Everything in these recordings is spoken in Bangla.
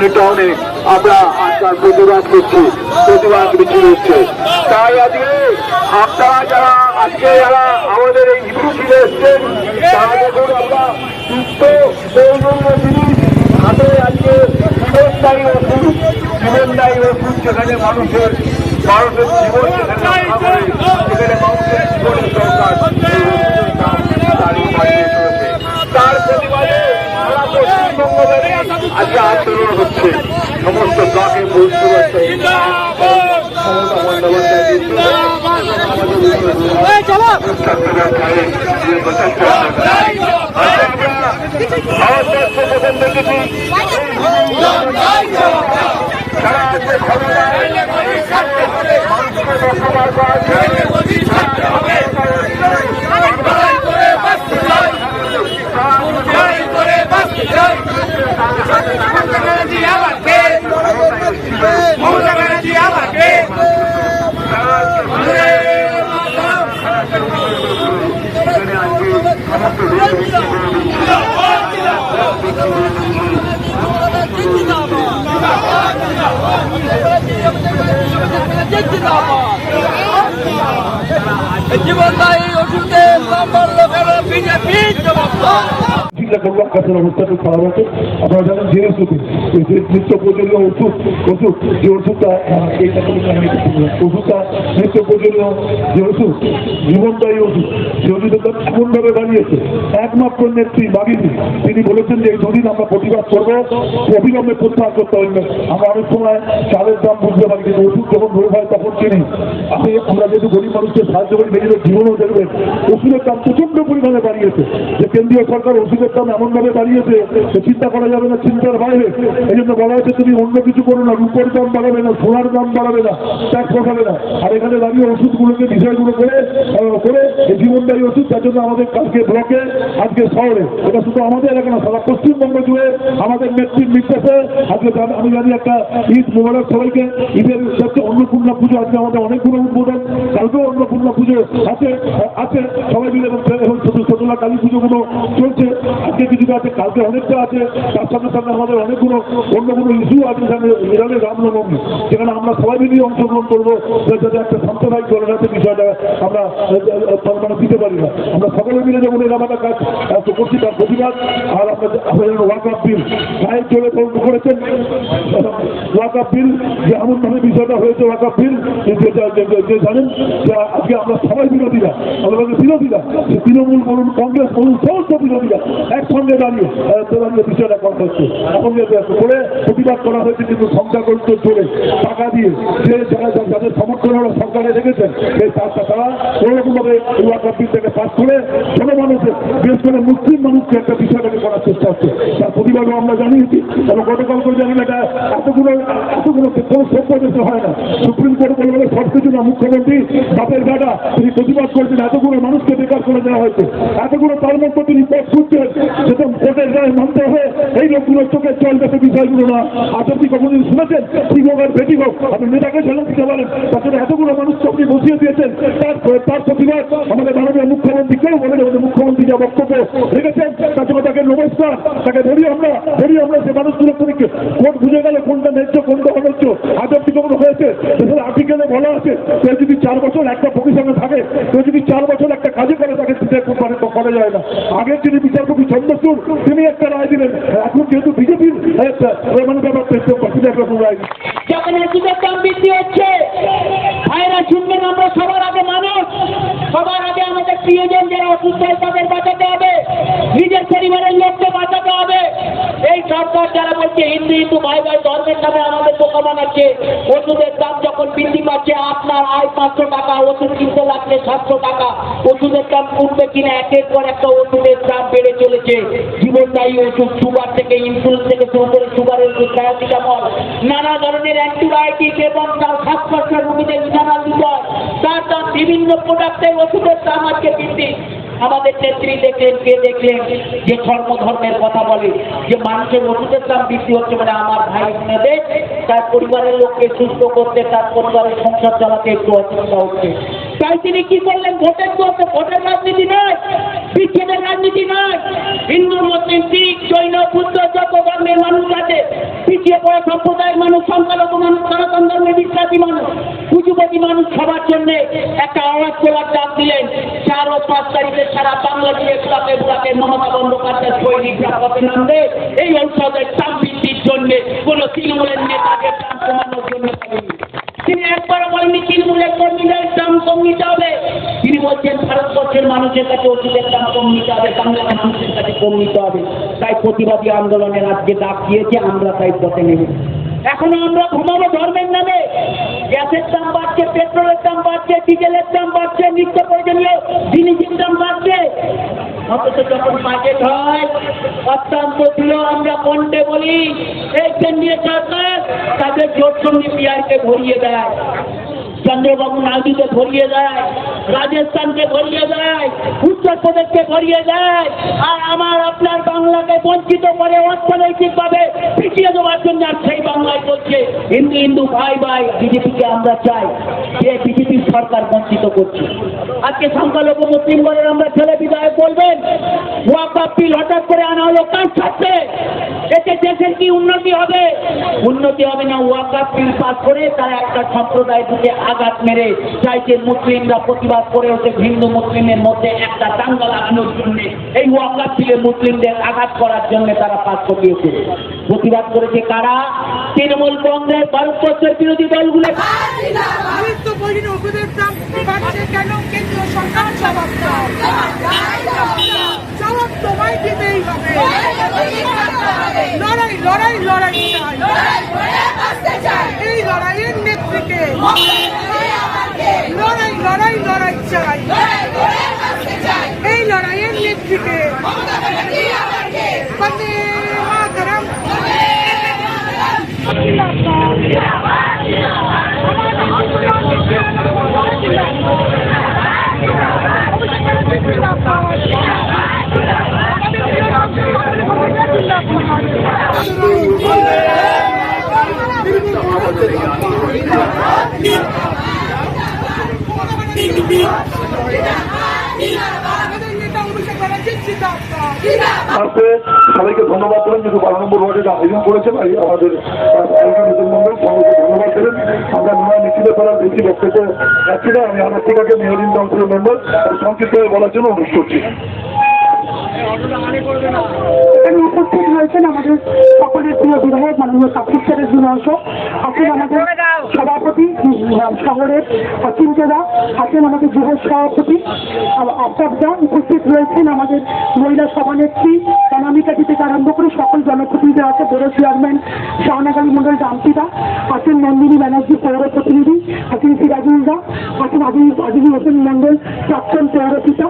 নিউ টাউনে আমরা আজকাল প্রতিবাদ করছি, প্রতিবাদ মিছিল হচ্ছে। তাই আজকে আপনারা যারা আজকে যারা আমাদের এই মিছিলে এসছেন, তারা দেখুন আমরা সুস্থ জিনিস হাতে আজকে জীবনদায়ী ওষুধ জীবনদায়ী ওষুধ যেখানে মানুষের মানুষের জীবন সেখানে মানুষের জীবনের দরকার সেই ওষুধের দাম দাঁড়িয়ে বাড়িয়ে চলেছে তার প্রতিবাদে সারা পশ্চিমবঙ্গ ব্যাপী আজকে আন্দোলন হচ্ছে সমস্ত ব্লকে পৌঁছতে পারছে সারা আছে ক্ষমতায় মানুষকে রক্ষা করা মমতা ব্যানার্জি আমাকে। জীবনদায়ী ওষুধের নম্বর লোকের বিজেপি? জবাব আমি একমাত্র নেত্রী বাগিনী তিনি বলেছেন যে এই দুদিন আমরা প্রতিবাদ করব, অবিলম্বে প্রত্যাহার করতে হবে। আমরা অনেক সময় চালের দাম বুঝতে পারি, কিন্তু ওষুধ যখন রোগ হয়, তখন কিনি আপনি আমরা যেহেতু গরিব মানুষকে সাহায্য করি, নিজেদের জীবনও দেখবেন, ওষুধের দাম প্রচণ্ড পরিমাণে বাড়িয়েছে। যে কেন্দ্রীয় সরকার ওষুধের দাম এমনভাবে দাঁড়িয়েছে চিন্তা করা যাবে না, চিন্তার বাইরে। এই জন্য বলা হচ্ছে, তুমি অন্য কিছু করো না, রূপের দাম বাড়াবে না, সোনার দাম বাড়াবে না, ট্যাক্স বসাবে না। আর এখানে দাঁড়িয়ে ওষুধগুলোকে, বিষয়গুলো করে করে এই জীবনদায়ী ওষুধ তার জন্য আমাদের কালকে ব্লকে, আজকে শহরে, এটা শুধু আমাদের এলাকা না, সারা পশ্চিমবঙ্গ জুড়ে আমাদের নেত্রীর নির্দেশে আজকে আমি জানি একটা ঈদ মোবারক সবাইকে, ঈদের হচ্ছে অন্নপূর্ণা পুজো, আজকে আমাদের অনেকগুলো উদ্বোধন, কালকেও অন্নপূর্ণা পুজো আছে আছে, সবাই মিলে এবং ছোট, ছোটলা কালী পুজোগুলো চলছে। আজকে কিছুটা আছে, কালকে অনেকটা আছে, তার সাথে সাথে আমাদের অনেকগুলো অন্য কোনো ইস্যু আছে যেখানে ইরানের রামনবমী। সেখানে আমরা সবাই মিলিয়ে অংশগ্রহণ করব, যাতে একটা সাম্প্রদায়িক হাতে বিষয়টা আমরা মানে দিতে পারি না। আমরা সকলে মিলে যেমন আমাদের কাজ করছি তার প্রতিবাদ, আর আমাদের ওয়াক আপ বিল, গায়ে চলে করেছেন। ওয়াক আপ বিল, যে এমনভাবে বিষয়টা হয়েছে, ওয়াক আপ বিল, যে জানেন, যে আজকে আমরা সবাই বিরোধীরা বলি বিরোধীরা তৃণমূল বলুন কংগ্রেস বলুন সমস্ত বিরোধীরা একসঙ্গে দাঁড়িয়ে দাঁড়িয়ে বিষয়টা করা হচ্ছে। যে করে প্রতিবাদ করা হয়েছে কিন্তু সংখ্যাগরিষ্ঠ চলে টাকা দিয়ে যে যারা যাদের সমর্থন ওরা সরকারে রেখেছেন, সেই তারা তারা কোনোরকমভাবে আপ বিল থেকে পাস করে ছোট মানুষের, বিশেষ করে মুসলিম মানুষকে একটা বিষয়টাকে করার চেষ্টা হচ্ছে। তার প্রতিবাদও আমরা জানিয়েছি। এবং গতকাল করে জানেন এটা এতগুলো এতগুলো কোনো সভ্য হয় না। সুপ্রিম কোর্ট বলে বলে সব কিছু না, মুখ্যমন্ত্রী বাপের বেটা তিনি প্রতিবাদ করেছেন, এতগুলো মানুষকে বেকার করে দেওয়া হয়েছে। এতগুলো তার মধ্যে তিনি পথ খুঁজছেন। যেটা কোর্টের গায়ে মানতে হবে, এই লোকগুলোর চোখে চল যাতে বিষয়গুলো না। আজ আপনি কখনদিন শুনেছেন? ঠিক হোক আর বেটি হোক, আপনি নেতাকে চ্যালেঞ্জ দিতে পারেন। তাছাড়া এতগুলো মানুষকে আপনি বসিয়ে দিয়েছেন। তার তার প্রতিবাদ আমাদের মাননীয় মুখ্যমন্ত্রী কেউ বলেন। আমাদের মুখ্যমন্ত্রী যা বক্তব্য রেখেছেন জন্য তাকে নমস্কার, তাকে ধরি আমরা ধরি আমরা সে মানুষগুলো থেকে কোর্ট বুঝে গেল, কোনটা ন্যায্য, কোনটা অন্যায্য। আজ অব্দি কখনো হয়েছে আর্টিকেলে বলা আছে সে যদি চার বছর একটা প্রতিষ্ঠানে থাকে সে যদি চার বছর একটা কাজে করে, তাকে বিচার করে করা যায় না। আগের যিনি বিচারপতি চন্দ্রচূড়, তিনি একটা রায় দিলেন। এখন যেহেতু বিজেপির মানে ব্যাপারটা একটু একরকম রায়। যখন ওষুধের দাম বৃদ্ধি হচ্ছে, ভাইরা শুনবেন আমরা সবার আগে মানুষ, সবার আগে আমাদের প্রিয়জন যারা অসুস্থ হয় তাদের বাঁচাতে হবে, নিজের পরিবারের লোককে বাঁচাতে হবে। এই সরকার যারা বলছে, হিন্দু হিন্দু, ভাই ভাই, ধর্মের নামে আমাদের বোকা বানাচ্ছে ওষুধের পাচ্ছে আপনার আয় পাঁচশো টাকা, ওষুধ কিনতে লাগবে সাতশো টাকা। ওষুধের দাম কমবে কিনা, একের পর একটা ওষুধের দাম বেড়ে চলেছে। জীবনদায়ী ওষুধ, সুগার থেকে ইনসুলিন থেকে শুরু করে সুগারের ওষুধ নানা ধরনের অ্যান্টিবায়োটিক এবং তার শ্বাসকষ্ট রোগীদের ইথানল দিতে তার দাম বিভিন্ন প্রোডাক্টের ওষুধের আজকে বৃদ্ধি। আমাদের নেত্রী দেখলেন, কে দেখলেন? যে ধর্ম ধর্মের কথা বলে, যে মানুষের ওষুধের দাম বৃদ্ধি হচ্ছে মানে আমার ভাই বোনেদের তার পরিবারের লোককে সুস্থ করতে, তার পরিবারের সংসার চালাতে একটু অসুবিধা হচ্ছে। তাই তিনি কি করলেন? ভোটের তো ভোটের রাজনীতি নয়, বিচ্ছেদের রাজনীতি নয়। হিন্দু, মুসলিম, শিখ, জৈন, বুদ্ধ, যত ধর্মের মানুষ আছে, পিছিয়ে পড়া সম্প্রদায়ের মানুষ, সংখ্যালঘু মানুষ, সনাতন ধর্মের বিশ্বাসী মানুষ পুঁজিপতি মানুষ সবার জন্য একটা আওয়াজ তোলার ডাক দিলেন। চার ও পাঁচ তারিখে সারা বাংলা জুড়ে ব্লকে ব্লকে মমতা বন্দ্যোপাধ্যায় সৈনিকরা পথে নামবে। এই ঔষধের দাম বৃদ্ধির জন্য কোন তৃণমূলের নেতাকে দাম কমানোর জন্য তিনি একবারও বলেননি, তৃণমূলের কর্মীদের দাম কম নিতে হবে তিনি বলছেন, ভারতবর্ষের মানুষের কাছে ওষুধের দাম কম নিতে হবে বাংলার মানুষের কাছে কম নিতে হবে তাই প্রতিবাদী আন্দোলনের আজকে ডাক দিয়েছে, আমরা তাই পথে নেমে এখনও আমরা ঘুমাবো ধর্মের নামে। গ্যাসের দাম বাড়ছে, পেট্রোলের দাম বাড়ছে, ডিজেলের দাম বাড়ছে, নিত্য প্রয়োজনীয় জিনিসের দাম বাড়ছে। হয় আমরা বলি, এই ভরিয়ে দেয়, চন্দ্রবাবু নাইডুকে ভরিয়ে দেয় রাজস্থানকে ভরিয়ে দেয়, উত্তরপ্রদেশকে ভরিয়ে দেয়, আর আমার আপনার বাংলাকে বঞ্চিত করে অর্থনৈতিকভাবে পিছিয়ে দেওয়ার জন্য আর সেই বাংলায় বলছে হিন্দু হিন্দু, ভাই ভাই, বিজেপিকে আমরা চাই যে বিজেপির সরকার বঞ্চিত করছে। আজকে সংখ্যালঘু মুসলিম আমরা ছেলে বিধায়ক বলবেন। ওয়াকাপ বিল হঠাৎ করে আনা হলো, কার সাথে কি উন্নতি হবে? উন্নতি হবে না ওয়াকাপ বিল পাস করে তারা একটা সম্প্রদায় দিকে আঘাত মেরে চাইছে মুসলিমরা প্রতিবাদ করে ওঠে হিন্দু মুসলিমের মধ্যে একটা দাঙ্গা লাগানোর জন্য। এই ওয়াকাপ বিলে মুসলিমদের আঘাত করার জন্য তারা পাস করিয়েছে। প্রতিবাদ করেছে কারা? তৃণমূল কংগ্রেস ভারতবর্ষের বিরোধী দলগুলো। কেন? কেন্দ্রীয় সরকার জবাব দাও জবাব তোমায় দিতেই হবে লড়াই লড়াই লড়াই চাই এই লড়াইয়ের নেত্রীকে লড়াই লড়াই লড়াই চাই। এই লড়াইয়ের নেত্রীকে বন্দে মাতরম। সবাইকে ধন্যবাদ দেবেন যেহেতু বারো নম্বর ওয়ার্ডের আয়োজন আর আমাদের মন্ডল সবাইকে ধন্যবাদ দেবেন আমরা নয়া মিছিলে করার বেশি বক্তব্য রাখছি না, আমি আমার থেকে মেহরিন কাউন্সিলের মেম্বার সংক্ষিপ্ত হয়ে বলার জন্য অনুরোধ করছি। এখানে উপস্থিত হয়েছেন আমাদের সকলের প্রিয় বিধায়ক, মাননীয় কার্তিক স্যারের যুবাংশ আছেন আমাদের সভাপতি শহরের অচিন্তেদা আছেন আমাদের যুব সভাপতি আফতাবদা উপস্থিত রয়েছেন আমাদের মহিলা সভানেত্রী, অনামিকা থেকে আরম্ভ করে সকল জনপ্রতিনিধি আছে বড় চেয়ারম্যান শাহনাগালী মন্ডল জামতিদা আছেন নন্দিনী ব্যানার্জি পৌর প্রতিনিধি আছেন সিরাজুল দা, আছেন আজিজ আজিজুল হোসেন মন্ডল প্রাক্তন পৌরপিতা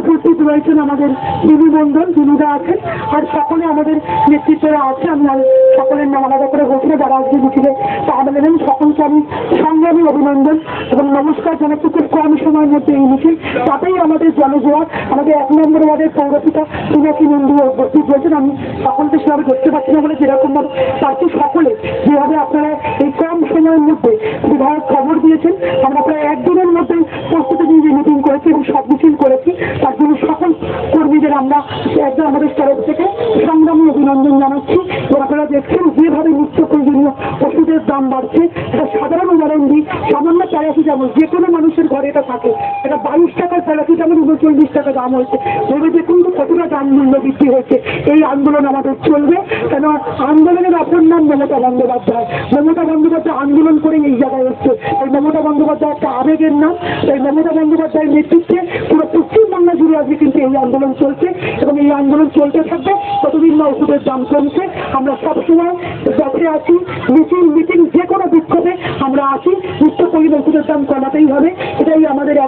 উপস্থিত রয়েছেন আমাদের দিদি মন্ডল দিনুদা আছেন, আর সকলে আমাদের নেতৃত্বরা আছে। আমি সকলের নাম আলাদা করে বলছিল, যারা আজকে মিছিলে তাহলে নেবেন সকলকে আমি সংগ্রামী অভিনন্দন এবং নমস্কার জানাচ্ছি। খুব কম সময়ের মধ্যে এই মিছিল, তাতেই আমাদের জনজোয়ার আমাদের এক নম্বর ওয়ার্ডের পৌরপিতা পিনাকি নন্দু উপস্থিত হয়েছেন। আমি সকলকে সেভাবে করতে পারছি না বলে যেরকম ভাবে দাম হয়েছে। ভেবে দেখুন তো কতটা দাম মূল্য বৃদ্ধি হয়েছে, এই আন্দোলন আমাদের চলবে। কেন? আন্দোলনের অপর নাম মমতা বন্দ্যোপাধ্যায়। মমতা বন্দ্যোপাধ্যায় আন্দোলন করে এই জায়গায় এসছে। এই মমতা বন্দ্যোপাধ্যায় একটা আবেগের নাম। তাই মমতা বন্দ্যোপাধ্যায়ের নেতৃত্বে পুরো পশ্চিমবাংলা জুড়ে আজকে কিন্তু এই আন্দোলন চলছে এবং এই আন্দোলন চলতে থাকবে। ততদিন না ওষুধের দাম কমছে। আমরা সবসময় পথে আছি মিছিল মিটিং যে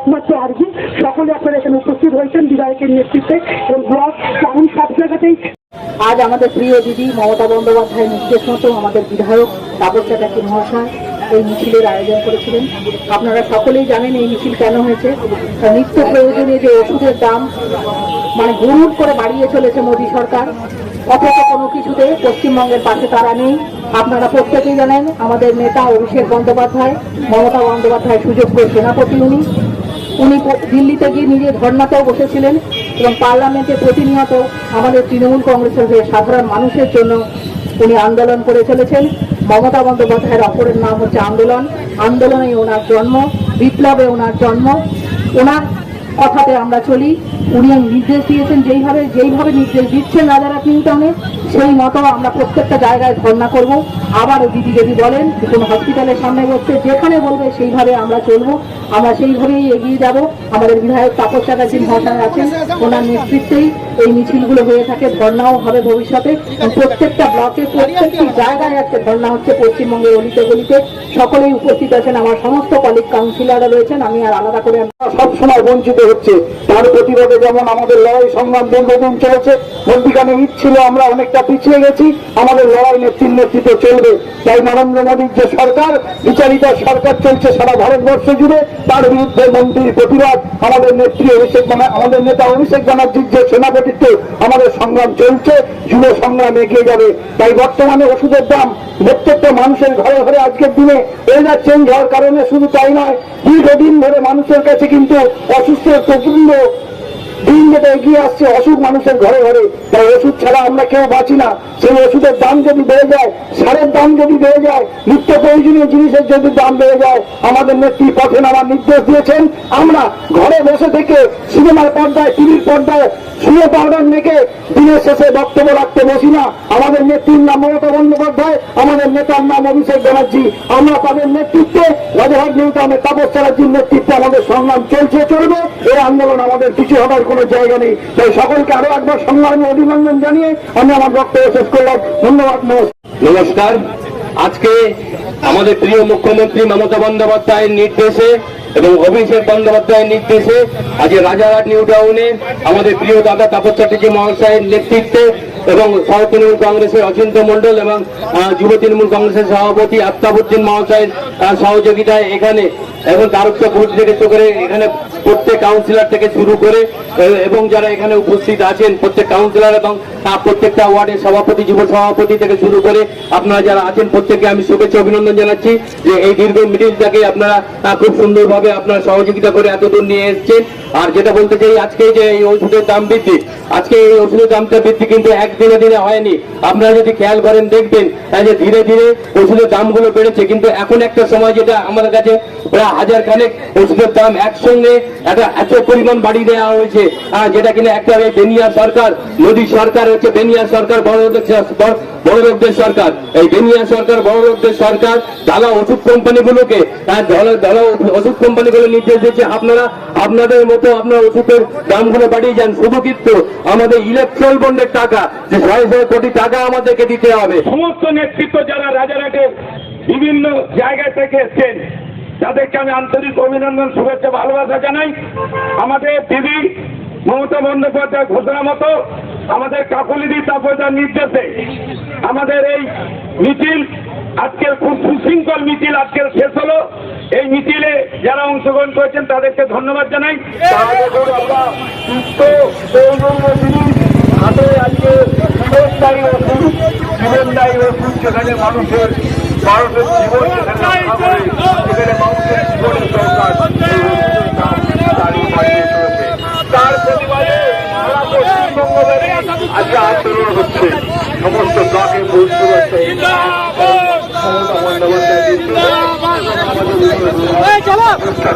একমাত্র আর্জি। সকলে আপনারা এখানে উপস্থিত হয়েছেন বিধায়কের নেতৃত্বে এবং ব্লক টাউন সব জায়গাতেই আজ আমাদের প্রিয় দিদি মমতা বন্দ্যোপাধ্যায়ের নির্দেশ মতো আমাদের বিধায়ক তাপস চ্যাটার্জি মহাশয় এই মিছিলের আয়োজন করেছিলেন। আপনারা সকলেই জানেন এই মিছিল কেন হয়েছে। নিত্য প্রয়োজনীয় যে ওষুধের দাম মানে গুরুর করে বাড়িয়ে চলেছে মোদী সরকার, অথচ কোনো কিছুতে পশ্চিমবঙ্গের পাশে তারা নেই। আপনারা প্রত্যেকেই জানেন আমাদের নেতা অভিষেক বন্দ্যোপাধ্যায়, মমতা বন্দ্যোপাধ্যায় সুযোগ্য সেনাপতি উনি। উনি দিল্লিতে গিয়ে নিজে ধর্নাতেও বসেছিলেন এবং পার্লামেন্টে প্রতিনিয়ত আমাদের তৃণমূল কংগ্রেসের হয়ে সাধারণ মানুষের জন্য উনি আন্দোলন করে চলেছেন। মমতা বন্দ্যোপাধ্যায়ের অপরের নাম হচ্ছে আন্দোলন। আন্দোলনে ওনার জন্ম, বিপ্লবে ওনার জন্ম। ওনার কথাতে আমরা চলি, উনি নির্দেশ দিয়েছেন, যেইভাবে যেইভাবে নির্দেশ দিচ্ছেন রাজারাত নিউটাউনে সেই মতো আমরা প্রত্যেকটা জায়গায় ধর্ণা করব। আবার দিদি যদি বলেন কোনো হসপিটালের সামনে বসতে যেখানে বলবে সেইভাবে আমরা চলবো। আমরা সেইভাবেই এগিয়ে যাব। আমাদের বিধায়ক তাপস চ্যাটার্জি মহাশয় আছেন। ওনার নেতৃত্বেই এই মিছিলগুলো হয়ে থাকে, ধর্নাও হবে ভবিষ্যতে। প্রত্যেকটা ব্লকে, প্রত্যেকটি জায়গায় আজকে ধর্না হচ্ছে পশ্চিমবঙ্গের অলিতে গলিতে। সকলেই উপস্থিত আছেন, আমার সমস্ত কলিগ কাউন্সিলররা রয়েছেন, আমি আর আলাদা করে সব সময় বঞ্চিত হচ্ছে। তার প্রতিবাদে যেমন আমাদের লড়াই সংগ্রাম দীর্ঘদিন চলেছে মধ্যিখানে ঈদ ছিল, আমরা অনেকটা পিছিয়ে গেছি, আমাদের লড়াই নেতৃত্ব নেতৃত্ব চলবে। তাই নরেন্দ্র মোদীর যে সরকার, বিচারিত সরকার চলছে সারা ভারতবর্ষ জুড়ে, তার বিরুদ্ধে মন্ত্রীর প্রতিবাদ। আমাদের নেত্রী অভিষেক আমাদের নেতা অভিষেক ব্যানার্জির যে সেনাপতিত্ব আমাদের সংগ্রাম চলছে, যুব সংগ্রাম এগিয়ে যাবে। তাই বর্তমানে ওষুধের দাম প্রত্যেকটা মানুষের ঘরে ঘরে আজকের দিনে ওয়েদার চেঞ্জ হওয়ার কারণে শুধু তাই নয়, দীর্ঘদিন ধরে মানুষের কাছে কিন্তু অসুস্থের প্রচণ্ড দিন যেটা এগিয়ে আসছে অসুখ মানুষের ঘরে ঘরে। তাই ওষুধ ছাড়া আমরা কেউ বাঁচি না। সেই ওষুধের দাম যদি বেড়ে যায়, সারের দাম যদি বেড়ে যায়, নিত্য প্রয়োজনীয় জিনিসের যদি দাম বেড়ে যায়, আমাদের নেত্রী পথে নামার নির্দেশ দিয়েছেন, আমরা ঘরে বসে থেকে সিনেমার পর্দায়, টিভির পর্দায়, শুয়ে পাউডার মেখে দিনের শেষে বক্তব্য রাখতে বসি না। আমাদের নেত্রীর নাম মমতা বন্দ্যোপাধ্যায়, আমাদের নেতার নাম অভিষেক ব্যানার্জি। আমরা তাদের নেতৃত্বে রাজাহাট নিউটাউনে তাপস চ্যাটার্জির নেতৃত্বে আমাদের সংগ্রাম চলছে, চলবে। এই আন্দোলন আমাদের কিছু হবার কোনো জায়গা নেই। তাই সকলকে আরও একবার সংগ্রামে অভিনন্দন জানিয়ে আমি আমার বক্তব্য শেষ করলাম। ধন্যবাদ, নমস্কার। আজকে আমাদের প্রিয় মুখ্যমন্ত্রী মমতা বন্দ্যোপাধ্যায়ের নির্দেশে এবং অভিষেক বন্দ্যোপাধ্যায়ের নির্দেশে আজ রাজারহাট নিউ টাউনে আমাদের প্রিয় দাদা তাপস চ্যাটার্জি মহাশয়ের নেতৃত্বে এবং সহ তৃণমূল কংগ্রেসের অচিন্ত মণ্ডল এবং যুব তৃণমূল কংগ্রেসের সভাপতি আফতাবুদ্দিন মহাশয়ের সহযোগিতায় এখানে এবং বুথ থেকে শুরু করে এখানে প্রত্যেক কাউন্সিলর থেকে শুরু করে এবং যারা এখানে উপস্থিত আছেন, প্রত্যেক কাউন্সিলর এবং প্রত্যেকটা ওয়ার্ডের সভাপতি, যুব সভাপতি থেকে শুরু করে আপনারা যারা আছেন, প্রত্যেককে আমি শুভেচ্ছা অভিনন্দন জানাচ্ছি যে এই দীর্ঘ মিটিংটাকে আপনারা খুব সুন্দরভাবে আপনারা সহযোগিতা করে এতদূর নিয়ে এসেছেন। আর যেটা বলতে চাই, আজকে যে এই ওষুধের দাম বৃদ্ধি, আজকে এই ওষুধের দামটা বৃদ্ধি কিন্তু একদিনে দিনে হয়নি। আপনারা যদি খেয়াল করেন, দেখবেন যে ধীরে ধীরে ওষুধের দামগুলো বেড়েছে, কিন্তু এখন একটা সময় যেটা আমাদের কাছে প্রায় হাজার খানেক ওষুধের দাম একসঙ্গে একটা এত পরিমাণ বাড়িয়ে দেওয়া হয়েছে যেটা কিনা একটা বেনিয়া সরকার, মোদী সরকার, হচ্ছে বেনিয়া সরকার, বড় বড়- বড় লোকদের সরকার। এই বেনিয়া সরকার, বড় লোকদের সরকার দাদা ওষুধ কোম্পানিগুলোকে ধরো ওষুধ কোম্পানিগুলো নির্দেশ দিচ্ছে, আপনারা, আপনাদের মতো আপনার ওষুধের দামগুলো বাড়িয়ে যান। শুধু কিন্তু আমাদের ইলেকট্রাল বন্ডের টাকা, যে ছয় ছয় কোটি টাকা আমাদেরকে দিতে হবে। সমস্ত নেতৃত্ব যারা রাজারহাটে বিভিন্ন জায়গা থেকে এসছেন তাদেরকে আমি আন্তরিক অভিনন্দন, শুভেচ্ছা, ভালোবাসা জানাই, আমাদের দিদি মমতা বন্দ্যোপাধ্যায় ঘোষণা মতো আমাদের কাকলিদি তাপদার নির্দেশে আমাদের এই মিছিল আজকের খুব সুশৃঙ্খল মিছিল আজকের শেষ হলো। এই মিছিলে যারা অংশগ্রহণ করেছেন তাদেরকে ধন্যবাদ জানাই। জীবনদায়ী ওষুধ যেখানে মানুষের মানুষের জীবন